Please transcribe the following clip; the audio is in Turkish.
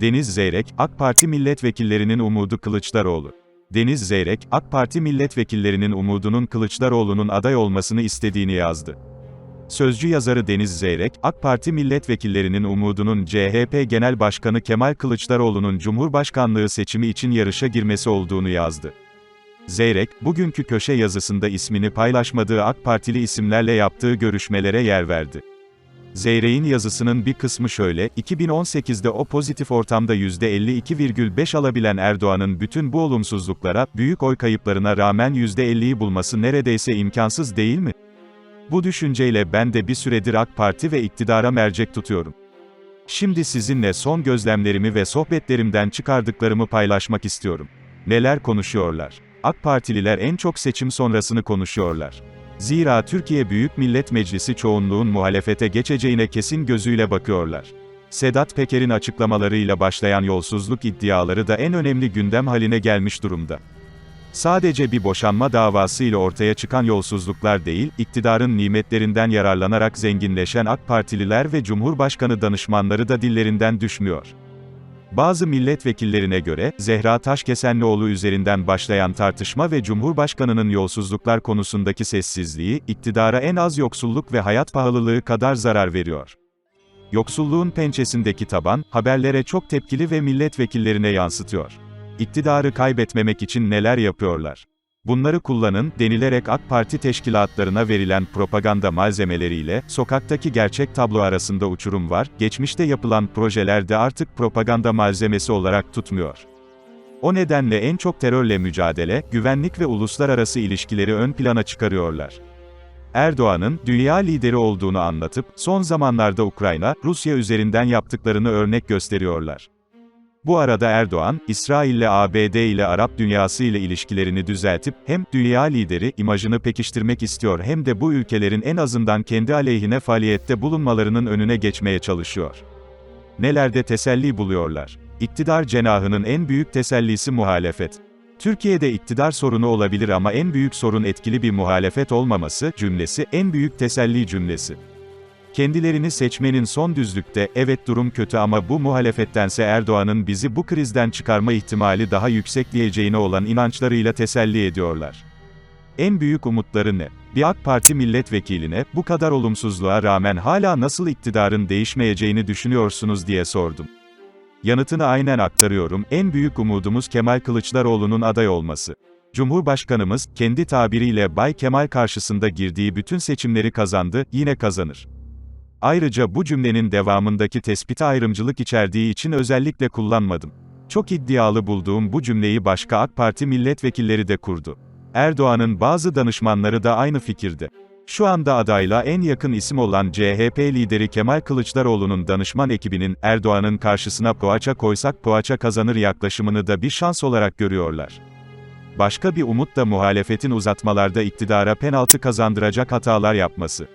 Deniz Zeyrek, AK Parti milletvekillerinin umudu Kılıçdaroğlu. Deniz Zeyrek, AK Parti milletvekillerinin umudunun Kılıçdaroğlu'nun aday olmasını istediğini yazdı. Sözcü yazarı Deniz Zeyrek, AK Parti milletvekillerinin umudunun CHP Genel Başkanı Kemal Kılıçdaroğlu'nun Cumhurbaşkanlığı seçimi için yarışa girmesi olduğunu yazdı. Zeyrek, bugünkü köşe yazısında ismini paylaşmadığı AK Partili isimlerle yaptığı görüşmelere yer verdi. Zeyrek'in yazısının bir kısmı şöyle, 2018'de o pozitif ortamda %52,5 alabilen Erdoğan'ın bütün bu olumsuzluklara, büyük oy kayıplarına rağmen %50'yi bulması neredeyse imkansız değil mi? Bu düşünceyle ben de bir süredir AK Parti ve iktidara mercek tutuyorum. Şimdi sizinle son gözlemlerimi ve sohbetlerimden çıkardıklarımı paylaşmak istiyorum. Neler konuşuyorlar? AK Partililer en çok seçim sonrasını konuşuyorlar. Zira Türkiye Büyük Millet Meclisi çoğunluğun muhalefete geçeceğine kesin gözüyle bakıyorlar. Sedat Peker'in açıklamalarıyla başlayan yolsuzluk iddiaları da en önemli gündem haline gelmiş durumda. Sadece bir boşanma davası ile ortaya çıkan yolsuzluklar değil, iktidarın nimetlerinden yararlanarak zenginleşen AK Partililer ve Cumhurbaşkanı danışmanları da dillerinden düşmüyor. Bazı milletvekillerine göre, Zehra Taşkesenlioğlu üzerinden başlayan tartışma ve Cumhurbaşkanı'nın yolsuzluklar konusundaki sessizliği, iktidara en az yoksulluk ve hayat pahalılığı kadar zarar veriyor. Yoksulluğun pençesindeki taban, haberlere çok tepkili ve milletvekillerine yansıtıyor. İktidarı kaybetmemek için neler yapıyorlar? Bunları kullanın, denilerek AK Parti teşkilatlarına verilen propaganda malzemeleriyle, sokaktaki gerçek tablo arasında uçurum var, geçmişte yapılan projelerde artık propaganda malzemesi olarak tutmuyor. O nedenle en çok terörle mücadele, güvenlik ve uluslararası ilişkileri ön plana çıkarıyorlar. Erdoğan'ın, dünya lideri olduğunu anlatıp, son zamanlarda Ukrayna, Rusya üzerinden yaptıklarını örnek gösteriyorlar. Bu arada Erdoğan, İsrail ile ABD ile Arap dünyası ile ilişkilerini düzeltip, hem dünya lideri imajını pekiştirmek istiyor hem de bu ülkelerin en azından kendi aleyhine faaliyette bulunmalarının önüne geçmeye çalışıyor. Nelerde teselli buluyorlar? İktidar cenahının en büyük tesellisi muhalefet. Türkiye'de iktidar sorunu olabilir ama en büyük sorun etkili bir muhalefet olmaması cümlesi en büyük teselli cümlesi. Kendilerini seçmenin son düzlükte, evet durum kötü ama bu muhalefettense Erdoğan'ın bizi bu krizden çıkarma ihtimali daha yüksek diyeceğine olan inançlarıyla teselli ediyorlar. En büyük umutları ne? Bir AK Parti milletvekiline, bu kadar olumsuzluğa rağmen hala nasıl iktidarın değişmeyeceğini düşünüyorsunuz diye sordum. Yanıtını aynen aktarıyorum, en büyük umudumuz Kemal Kılıçdaroğlu'nun aday olması. Cumhurbaşkanımız, kendi tabiriyle Bay Kemal karşısında girdiği bütün seçimleri kazandı, yine kazanır. Ayrıca bu cümlenin devamındaki tespiti ayrımcılık içerdiği için özellikle kullanmadım. Çok iddialı bulduğum bu cümleyi başka AK Parti milletvekilleri de kurdu. Erdoğan'ın bazı danışmanları da aynı fikirde. Şu anda adayla en yakın isim olan CHP lideri Kemal Kılıçdaroğlu'nun danışman ekibinin Erdoğan'ın karşısına poğaça koysak poğaça kazanır yaklaşımını da bir şans olarak görüyorlar. Başka bir umut da muhalefetin uzatmalarda iktidara penaltı kazandıracak hatalar yapması.